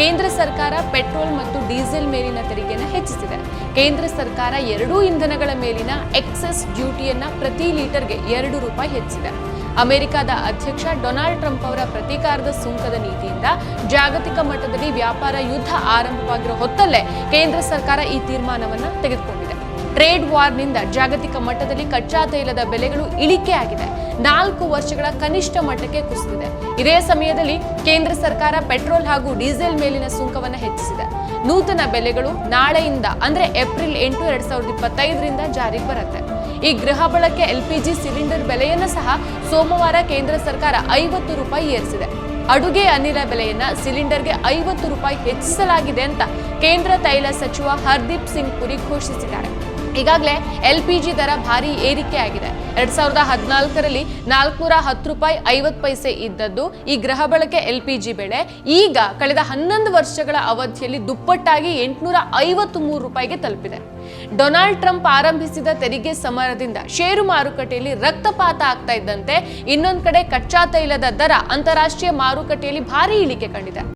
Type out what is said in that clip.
ಕೇಂದ್ರ ಸರ್ಕಾರ ಪೆಟ್ರೋಲ್ ಮತ್ತು ಡೀಸೆಲ್ ಮೇಲಿನ ತೆರಿಗೆಯನ್ನು ಹೆಚ್ಚಿಸಿದೆ. ಕೇಂದ್ರ ಸರ್ಕಾರ ಎರಡೂ ಇಂಧನಗಳ ಮೇಲಿನ ಎಕ್ಸೆಸ್ ಡ್ಯೂಟಿಯನ್ನು ಪ್ರತಿ ಲೀಟರ್ಗೆ ಎರಡು ರೂಪಾಯಿ ಹೆಚ್ಚಿದೆ. ಅಮೆರಿಕದ ಅಧ್ಯಕ್ಷ ಡೊನಾಲ್ಡ್ ಟ್ರಂಪ್ ಅವರ ಪ್ರತೀಕಾರದ ಸುಂಕದ ನೀತಿಯಿಂದ ಜಾಗತಿಕ ಮಟ್ಟದಲ್ಲಿ ವ್ಯಾಪಾರ ಯುದ್ಧ ಆರಂಭವಾಗಿರುವ ಹೊತ್ತಲ್ಲೇ ಕೇಂದ್ರ ಸರ್ಕಾರ ಈ ತೀರ್ಮಾನವನ್ನು ತೆಗೆದುಕೊಂಡಿದೆ. ಟ್ರೇಡ್ ವಾರ್ನಿಂದ ಜಾಗತಿಕ ಮಟ್ಟದಲ್ಲಿ ಕಚ್ಚಾ ತೈಲದ ಬೆಲೆಗಳು ಇಳಿಕೆ ಆಗಿದೆ. ನಾಲ್ಕು ವರ್ಷಗಳ ಕನಿಷ್ಠ ಮಟ್ಟಕ್ಕೆ ಕುಸಿದಿದೆ. ಇದೇ ಸಮಯದಲ್ಲಿ ಕೇಂದ್ರ ಸರ್ಕಾರ ಪೆಟ್ರೋಲ್ ಹಾಗೂ ಡೀಸೆಲ್ ಮೇಲಿನ ಸುಂಕವನ್ನು ಹೆಚ್ಚಿಸಿದೆ. ನೂತನ ಬೆಲೆಗಳು ನಾಳೆಯಿಂದ, ಅಂದ್ರೆ ಏಪ್ರಿಲ್ ಎಂಟು ಎರಡ್ ಸಾವಿರದ ಇಪ್ಪತ್ತೈದರಿಂದ ಜಾರಿಗೆ ಬರುತ್ತೆ. ಈ ಗೃಹ ಬಳಕೆ ಎಲ್ಪಿಜಿ ಸಿಲಿಂಡರ್ ಬೆಲೆಯನ್ನು ಸಹ ಸೋಮವಾರ ಕೇಂದ್ರ ಸರ್ಕಾರ ಐವತ್ತು ರೂಪಾಯಿ ಏರಿಸಿದೆ. ಅಡುಗೆ ಅನಿಲ ಬೆಲೆಯನ್ನ ಸಿಲಿಂಡರ್ಗೆ ಐವತ್ತು ರೂಪಾಯಿ ಹೆಚ್ಚಿಸಲಾಗಿದೆ ಅಂತ ಕೇಂದ್ರ ತೈಲ ಸಚಿವ ಹರ್ದೀಪ್ ಸಿಂಗ್ ಪುರಿ ಘೋಷಿಸಿದ್ದಾರೆ. ಈಗಾಗಲೇ ಎಲ್ ಪಿ ಜಿ ದರ ಭಾರಿ ಏರಿಕೆ ಆಗಿದೆ. ಎರಡ್ ಸಾವಿರದ ಹದಿನಾಲ್ಕರಲ್ಲಿ ನಾಲ್ಕುನೂರ ಹತ್ತು ರೂಪಾಯಿ ಐವತ್ತು ಪೈಸೆ ಇದ್ದದ್ದು ಈ ಗೃಹ ಬಳಕೆ ಎಲ್ ಪಿ ಜಿ ಬೆಲೆ ಈಗ ಕಳೆದ ಹನ್ನೊಂದು ವರ್ಷಗಳ ಅವಧಿಯಲ್ಲಿ ದುಪ್ಪಟ್ಟಾಗಿ ಎಂಟುನೂರ ಐವತ್ತು ಮೂರು ರೂಪಾಯಿಗೆ ತಲುಪಿದೆ. ಡೊನಾಲ್ಡ್ ಟ್ರಂಪ್ ಆರಂಭಿಸಿದ ತೆರಿಗೆ ಸಮರದಿಂದ ಷೇರು ಮಾರುಕಟ್ಟೆಯಲ್ಲಿ ರಕ್ತಪಾತ ಆಗ್ತಾ ಇದ್ದಂತೆ ಇನ್ನೊಂದು ಕಡೆ ಕಚ್ಚಾ ತೈಲದ ದರ ಅಂತಾರಾಷ್ಟ್ರೀಯ ಮಾರುಕಟ್ಟೆಯಲ್ಲಿ ಭಾರಿ ಇಳಿಕೆ ಕಂಡಿದೆ.